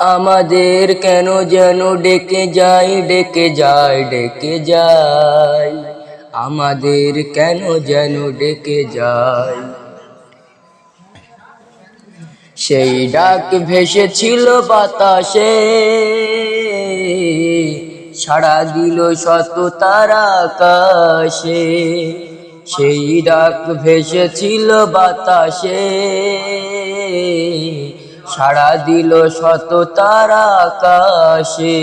আমাদের কেন যেন ডেকে যায় ডেকে যায় ডেকে যায়? আমাদের কেন যেন ডেকে যায়? সেই ডাক ভেসেছিল বাতাসে, সাড়া দিল শত তারা আকাশে। সেই ডাক ভেসেছিল বাতাসে সাড়া দিল শত তারা আকাশে।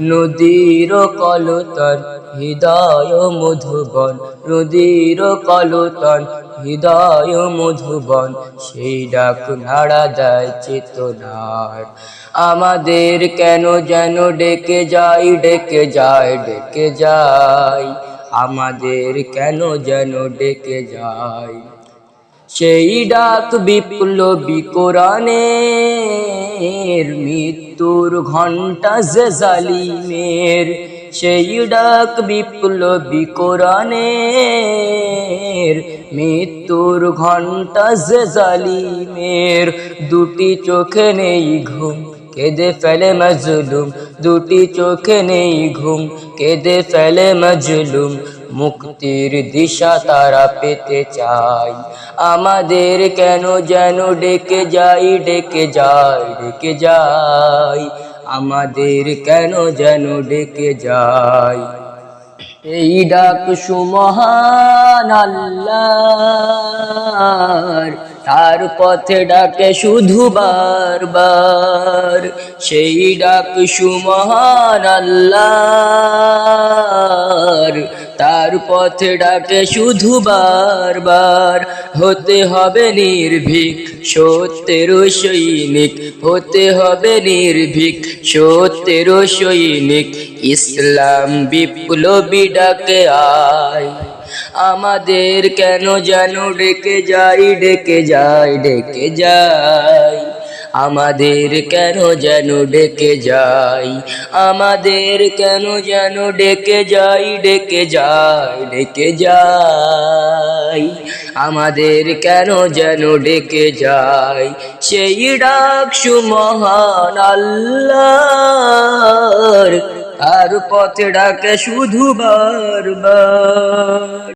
নদীর কলতন হৃদয় মধুবন, নদীর কলতন হৃদয় মধুবন, সেই ডাক নাড়া দেয় চেতনার। আমাদের কেন যেন ডেকে যাই ডেকে যায় ডেকে যায়। আমাদের কেন যেন ডেকে যায়। সেই ডাক বিপ্লবী কোরআনের মৃত্যুর ঘণ্টা যে জালিমের, সেই ডাক বিপ্লবী কোরআনের মৃত্যুর ঘণ্টা যে জালিমের। দুটি চোখে নেই ঘুম, কেঁদে ফেলে মজলুম। দুটি চোখে নেই ঘুম, কেঁদে ফেলে মজলুম। মুক্তির দিশা তারা পেতে চাই আমাদের কেন যেন ডেকে যাই ডেকে যাই ডেকে যাই আমাদের কেন যেন ডেকে যাই এই ডাক সুমহান আল্লাহর, তার পথে ডাকে শুধু বারবার। সেই ডাক সুমহান আল্লাহর তার পথে ডাকে শুধু বারবার। হতে হবে নির্ভীক, সত্যের সৈনিক। হতে হবে নির্ভীক, সত্যের সৈনিক। ইসলাম বিপ্লবী ডাকে আয়। আমাদের কেন যেন ডেকে যাই ডেকে যাই ডেকে যাই আমাদের কেন যেন ডেকে যাই আমাদের কেন যেন ডেকে যাই ডেকে যাই ডেকে যাই আমাদের কেন যেন ডেকে যাই সেই ডাক সুমহান আল্লাহর আর পথে ডাকে শুধু বারবার।